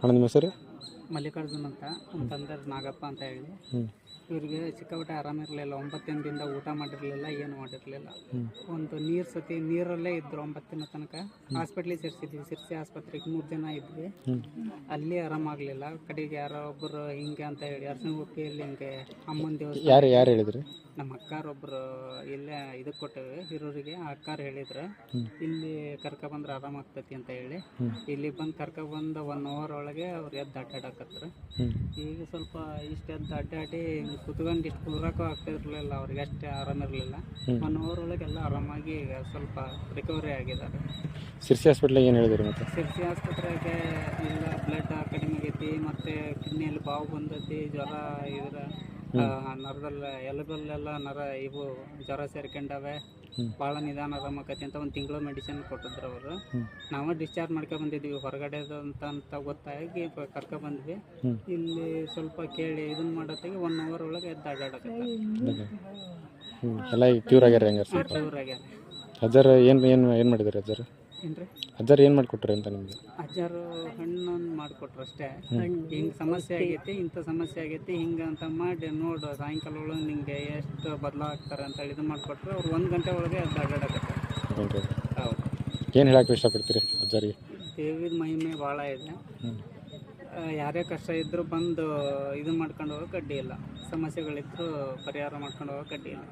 ಅಣ್ಣ ನಿಮ್ಮ ಹೆಸರು? ಮಲ್ಲಿಕಾರ್ಜುನ್ ಅಂತ. ನಮ್ಮ ತಂದೆ ನಾಗಪ್ಪ ಅಂತ ಹೇಳಿ. ಇವ್ರಿಗೆ ಸಿಕ್ಕಾಪಟ್ಟೆ ಆರಾಮಿರಲಿಲ್ಲ ಒಂಬತ್ತು ದಿನದಿಂದ ಊಟ ಮಾಡಿರಲಿಲ್ಲ ಏನು ಮಾಡಿರಲಿಲ್ಲ. ಒಂದು ನೀರು ಸತಿ ನೀರಲ್ಲೇ ಇದ್ರು ಒಂಬತ್ತು ದಿನ ತನಕ. ಹಾಸ್ಪಿಟ್ಲಿಗೆ ಸೇರಿಸಿದ್ವಿ. ಸಿರ್ಸಿ ಆಸ್ಪತ್ರೆಗೆ ಮೂರು ಜನ ಇದ್ವಿ. ಅಲ್ಲಿ ಅಲ್ಲಿ ಆರಾಮಾಗಲಿಲ್ಲ ಕಡೆಗೆ ಯಾರೋ ಒಬ್ಬರು ಹಿಂಗೆ ಅಂತ ಹೇಳಿ ಅರ್ಶನಗುಪ್ಪಿಯಲ್ಲಿ ಹಿಂಗೆ ಅಮ್ಮನ ದೇವಸ್ಥಾನ. ಯಾರು ಯಾರು ಹೇಳಿದ್ರಿ? ನಮ್ಮ ಅಕ್ಕಾರೊಬ್ಬರು ಇಲ್ಲೇ ಇದಕ್ಕೆ ಕೊಟ್ಟಿವಿ ಹಿರೋರಿಗೆ. ಆ ಅಕ್ಕಾರ ಹೇಳಿದ್ರು ಇಲ್ಲಿ ಕರ್ಕ ಬಂದ್ರೆ ಆರಾಮಾಗ್ತೈತಿ ಅಂತ ಹೇಳಿ. ಇಲ್ಲಿ ಬಂದು ಕರ್ಕ ಬಂದ ಒನ್ ಅವರ್ ಒಳಗೆ ಅವ್ರು ಎದ್ದು ಅಡ್ಡಾಡಕತ್ರು ಈಗ ಸ್ವಲ್ಪ ಇಷ್ಟು ಎದ್ದು ಅಡ್ಡಾಡಿ ಕುತ್ಕೊಂಡು ಇಷ್ಟು ಕೂರಕ್ಕೂ ಆಗ್ತಿರ್ಲಿಲ್ಲ ಅವ್ರಿಗೆ ಅಷ್ಟೇ ಆರಾಮಿರಲಿಲ್ಲ ಇರಲಿಲ್ಲ. ಒನ್ ಅವರ್ ಒಳಗೆ ಎಲ್ಲ ಆರಾಮಾಗಿ ಈಗ ಸ್ವಲ್ಪ ರಿಕವರಿ ಆಗಿದ್ದಾರೆ. ಸಿರ್ಸಿ ಹಾಸ್ಪಿಟ್ಲಿಗೆ ಏನು ಹೇಳಿದ್ರಿ ಮತ್ತೆ? ಸಿರ್ಸಿ ಆಸ್ಪತ್ರೆಗೆ ಇಲ್ಲ ಬ್ಲಡ್ ಕಡಿಮೆ ಆಗೈತಿ ಮತ್ತು ಕಿಡ್ನಿಯಲ್ಲಿ ಬಾವು ಬಂದೈತಿ ಜ್ವರ ಇದ್ರ. ನರದಲ್ಲ ಎಲುಬಲ್ಲೆಲ್ಲ ನರ ಇವು ಜ್ವರ ಸೇರ್ಕೊಂಡವೆ. ಭಾಳ ನಿಧಾನ ಆರಾಮಾಕತಿ ಅಂತ ಒಂದು ತಿಂಗಳು ಮೆಡಿಸಿನ್ ಕೊಟ್ಟಿದ್ರು ಅವರು. ನಾವು ಡಿಸ್ಚಾರ್ಜ್ ಮಾಡ್ಕೊಂಡು ಬಂದಿದ್ವಿ. ಹೊರಗಡೆ ಅಂತ ಅಂತ ಗೊತ್ತಾಗಿ ಕರ್ಕೊ ಬಂದ್ವಿ. ಇಲ್ಲಿ ಸ್ವಲ್ಪ ಕೇಳಿ ಇದನ್ನ ಮಾಡತ್ತಿಗೆ ಒನ್ ಅವರ್ ಒಳಗೆ ಎದ್ದು ಅಡ್ಡಾಡಕ್ಕೆ ಎಲ್ಲ ಕ್ಯೂರ್ ಆಗ್ಯಾರ ಅಜ್ಜಾರ ಏನು ಏನು ಏನು ಮಾಡಿದಾರೆ ಅಜ್ಜಾರು ಏನ್ರಿ? ಅಜ್ಜಾರು ಏನು ಮಾಡಿಕೊಟ್ರಿ ಅಂತ ನಿಮಗೆ? ಅಜ್ಜಾರು ಹಣ್ಣನ್ನು ಮಾಡಿಕೊಟ್ರು ಅಷ್ಟೇ. ಹಿಂಗೆ ಸಮಸ್ಯೆ ಆಗೈತಿ ಇಂಥ ಸಮಸ್ಯೆ ಆಗೈತಿ ಹಿಂಗೆ ಅಂತ ಮಾಡಿ ನೋಡು ಸಾಯಂಕಾಲ ಒಳಗೆ ನಿಂಗೆ ಎಷ್ಟು ಬದಲಾಗ್ತಾರೆ ಅಂತ ಹೇಳಿ ಇದು ಮಾಡಿಕೊಟ್ರು. ಅವ್ರು ಒಂದು ಗಂಟೆ ಒಳಗೆ ಅದು ಅಡ್ಡಾಡಕತ್ತ ಹೌದು. ಏನು ಹೇಳಕ್ಕೆ ಇಷ್ಟಪಡ್ತೀರಿ ಅಜ್ಜಾರಿಗೆ? ದೇವಿದ ಮಹಿಮೆ ಭಾಳ ಇದೆ. ಯಾರೇ ಕಷ್ಟ ಇದ್ದರೂ ಬಂದು ಇದು ಮಾಡ್ಕೊಂಡು ಹೋಗೋಕೆ ಅಡ್ಡಿ ಇಲ್ಲ. ಸಮಸ್ಯೆಗಳಿದ್ರು ಪರಿಹಾರ ಮಾಡ್ಕೊಂಡು ಹೋಗೋಕೆ ಅಡ್ಡಿ ಇಲ್ಲ.